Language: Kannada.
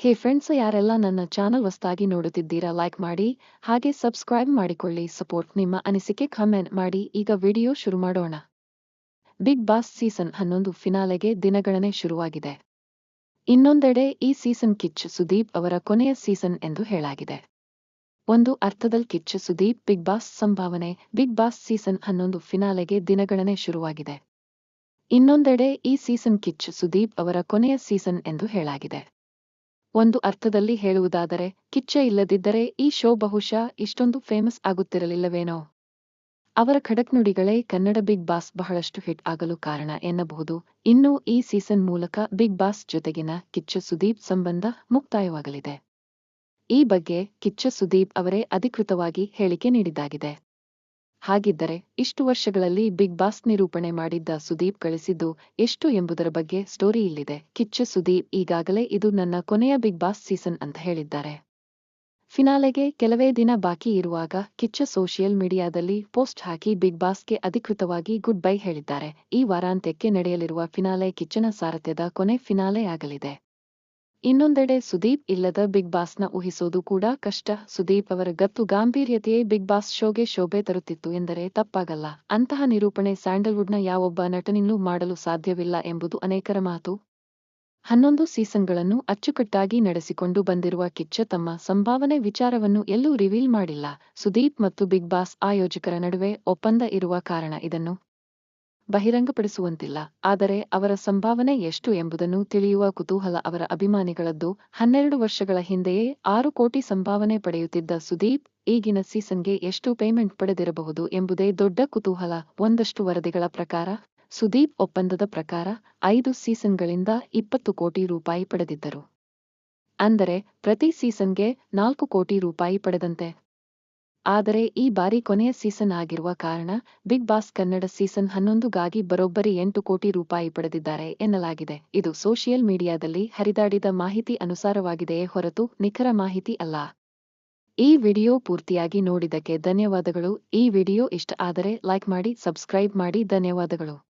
ಹೇ ಫ್ರೆಂಡ್ಸ್ ಯಾರೆಲ್ಲ ನನ್ನ ಚಾನಲ್ ಹೊಸದಾಗಿ ನೋಡುತ್ತಿದ್ದೀರಾ ಲೈಕ್ ಮಾಡಿ, ಹಾಗೆ ಸಬ್ಸ್ಕ್ರೈಬ್ ಮಾಡಿಕೊಳ್ಳಿ ಸಪೋರ್ಟ್ ನಿಮ್ಮ ಅನಿಸಿಕೆ ಕಮೆಂಟ್ ಮಾಡಿ, ಈಗ ವಿಡಿಯೋ ಶುರು ಮಾಡೋಣ. ಬಿಗ್ ಬಾಸ್ ಸೀಸನ್ ಹನ್ನೊಂದು ಫಿನಾಲೆಗೆ ದಿನಗಣನೆ ಶುರುವಾಗಿದೆ. ಇನ್ನೊಂದೆಡೆ ಈ ಸೀಸನ್ ಕಿಚ್ಚ ಸುದೀಪ್ ಅವರ ಕೊನೆಯ ಸೀಸನ್ ಎಂದು ಹೇಳಾಗಿದೆ ಒಂದು ಅರ್ಥದಲ್ಲಿ ಕಿಚ್ಚ ಸುದೀಪ್ ಬಿಗ್ ಬಾಸ್ ಸಂಭಾವನೆ ಬಿಗ್ ಬಾಸ್ ಸೀಸನ್ ಹನ್ನೊಂದು ಫಿನಾಲೆಗೆ ದಿನಗಣನೆ ಶುರುವಾಗಿದೆ. ಇನ್ನೊಂದೆಡೆ ಈ ಸೀಸನ್ ಕಿಚ್ಚ ಸುದೀಪ್ ಅವರ ಕೊನೆಯ ಸೀಸನ್ ಎಂದು ಹೇಳಾಗಿದೆ ಒಂದು ಅರ್ಥದಲ್ಲಿ ಹೇಳುವುದಾದರೆ, ಕಿಚ್ಚ ಇಲ್ಲದಿದ್ದರೆ ಈ ಶೋ ಬಹುಶಃ ಇಷ್ಟೊಂದು ಫೇಮಸ್ ಆಗುತ್ತಿರಲಿಲ್ಲವೇನೋ. ಅವರ ಖಡಕ್ನುಡಿಗಳೇ ಕನ್ನಡ ಬಿಗ್ ಬಾಸ್ ಬಹಳಷ್ಟು ಹಿಟ್ ಆಗಲು ಕಾರಣ ಎನ್ನಬಹುದು. ಇನ್ನು ಈ ಸೀಸನ್ ಮೂಲಕ ಬಿಗ್ ಬಾಸ್ ಜೊತೆಗಿನ ಕಿಚ್ಚ ಸುದೀಪ್ ಸಂಬಂಧ ಮುಕ್ತಾಯವಾಗಲಿದೆ. ಈ ಬಗ್ಗೆ ಕಿಚ್ಚ ಸುದೀಪ್ ಅವರೇ ಅಧಿಕೃತವಾಗಿ ಹೇಳಿಕೆ ನೀಡಿದ್ದಾಗಿದೆ. ಹಾಗಿದ್ದರೆ ಇಷ್ಟು ವರ್ಷಗಳಲ್ಲಿ ಬಿಗ್ ಬಾಸ್ ನಿರೂಪಣೆ ಮಾಡಿದ್ದ ಸುದೀಪ್ ಗಳಿಸಿದ್ದು ಎಷ್ಟು ಎಂಬುದರ ಬಗ್ಗೆ ಸ್ಟೋರಿ ಇಲ್ಲಿದೆ. ಕಿಚ್ಚ ಸುದೀಪ್ ಈಗಾಗಲೇ ಇದು ನನ್ನ ಕೊನೆಯ ಬಿಗ್ ಬಾಸ್ ಸೀಸನ್ ಅಂತ ಹೇಳಿದ್ದಾರೆ. ಫಿನಾಲೆಗೆ ಕೆಲವೇ ದಿನ ಬಾಕಿ ಇರುವಾಗ ಕಿಚ್ಚ ಸೋಷಿಯಲ್ ಮೀಡಿಯಾದಲ್ಲಿ ಪೋಸ್ಟ್ ಹಾಕಿ ಬಿಗ್ ಬಾಸ್ಗೆ ಅಧಿಕೃತವಾಗಿ ಗುಡ್ ಬೈ ಹೇಳಿದ್ದಾರೆ. ಈ ವಾರಾಂತ್ಯಕ್ಕೆ ನಡೆಯಲಿರುವ ಫಿನಾಲೆ ಕಿಚ್ಚನ ಸಾರಥ್ಯದ ಕೊನೆ ಫಿನಾಲೆ ಆಗಲಿದೆ. ಇನ್ನೊಂದೆಡೆ ಸುದೀಪ್ ಇಲ್ಲದ ಬಿಗ್ ಬಾಸ್ನ ಊಹಿಸೋದು ಕೂಡ ಕಷ್ಟ. ಸುದೀಪ್ ಅವರ ಗತ್ತು ಗಾಂಭೀರ್ಯತೆಯೇ ಬಿಗ್ ಬಾಸ್ ಶೋಗೆ ಶೋಭೆ ತರುತ್ತಿತ್ತು ಎಂದರೆ ತಪ್ಪಾಗಲ್ಲ. ಅಂತಹ ನಿರೂಪಣೆ ಸ್ಯಾಂಡಲ್ವುಡ್ನ ಯಾವೊಬ್ಬ ನಟನಿನ್ನೂ ಮಾಡಲು ಸಾಧ್ಯವಿಲ್ಲ ಎಂಬುದು ಅನೇಕರ ಮಾತು. ಹನ್ನೊಂದು ಸೀಸನ್ಗಳನ್ನು ಅಚ್ಚುಕಟ್ಟಾಗಿ ನಡೆಸಿಕೊಂಡು ಬಂದಿರುವ ಕಿಚ್ಚ ತಮ್ಮ ಸಂಭಾವನೆ ವಿಚಾರವನ್ನು ಎಲ್ಲೂ ರಿವೀಲ್ ಮಾಡಿಲ್ಲ. ಸುದೀಪ್ ಮತ್ತು ಬಿಗ್ ಬಾಸ್ ಆಯೋಜಕರ ನಡುವೆ ಒಪ್ಪಂದ ಇರುವ ಕಾರಣ ಇದನ್ನು ಬಹಿರಂಗಪಡಿಸುವಂತಿಲ್ಲ. ಆದರೆ ಅವರ ಸಂಭಾವನೆ ಎಷ್ಟು ಎಂಬುದನ್ನು ತಿಳಿಯುವ ಕುತೂಹಲ ಅವರ ಅಭಿಮಾನಿಗಳದ್ದು. ಹನ್ನೆರಡು ವರ್ಷಗಳ ಹಿಂದೆಯೇ ಆರು ಕೋಟಿ ಸಂಭಾವನೆ ಪಡೆಯುತ್ತಿದ್ದ ಸುದೀಪ್ ಈಗಿನ ಸೀಸನ್ಗೆ ಎಷ್ಟು ಪೇಮೆಂಟ್ ಪಡೆದಿರಬಹುದು ಎಂಬುದೇ ದೊಡ್ಡ ಕುತೂಹಲ. ಒಂದಷ್ಟು ವರದಿಗಳ ಪ್ರಕಾರ ಸುದೀಪ್ ಒಪ್ಪಂದದ ಪ್ರಕಾರ ಐದು ಸೀಸನ್ಗಳಿಂದ ಇಪ್ಪತ್ತು ಕೋಟಿ ರೂಪಾಯಿ ಪಡೆದಿದ್ದರು. ಅಂದರೆ ಪ್ರತಿ ಸೀಸನ್ಗೆ ನಾಲ್ಕು ಕೋಟಿ ರೂಪಾಯಿ ಪಡೆದಂತೆ. ಆದರೆ ಈ ಬಾರಿ ಕೊನೆಯ ಸೀಸನ್ ಆಗಿರುವ ಕಾರಣ ಬಿಗ್ ಬಾಸ್ ಕನ್ನಡ ಸೀಸನ್ ಹನ್ನೊಂದುಗಾಗಿ ಬರೋಬ್ಬರಿ ಎಂಟು ಕೋಟಿ ರೂಪಾಯಿ ಪಡೆದಿದ್ದಾರೆ ಎನ್ನಲಾಗಿದೆ. ಇದು ಸೋಷಿಯಲ್ ಮೀಡಿಯಾದಲ್ಲಿ ಹರಿದಾಡಿದ ಮಾಹಿತಿ ಅನುಸಾರವಾಗಿದೆಯೇ ಹೊರತು ನಿಖರ ಮಾಹಿತಿ ಅಲ್ಲ. ಈ ವಿಡಿಯೋ ಪೂರ್ತಿಯಾಗಿ ನೋಡಿದಕ್ಕೆ ಧನ್ಯವಾದಗಳು. ಈ ವಿಡಿಯೋ ಇಷ್ಟ ಆದರೆ ಲೈಕ್ ಮಾಡಿ, ಸಬ್ಸ್ಕ್ರೈಬ್ ಮಾಡಿ. ಧನ್ಯವಾದಗಳು.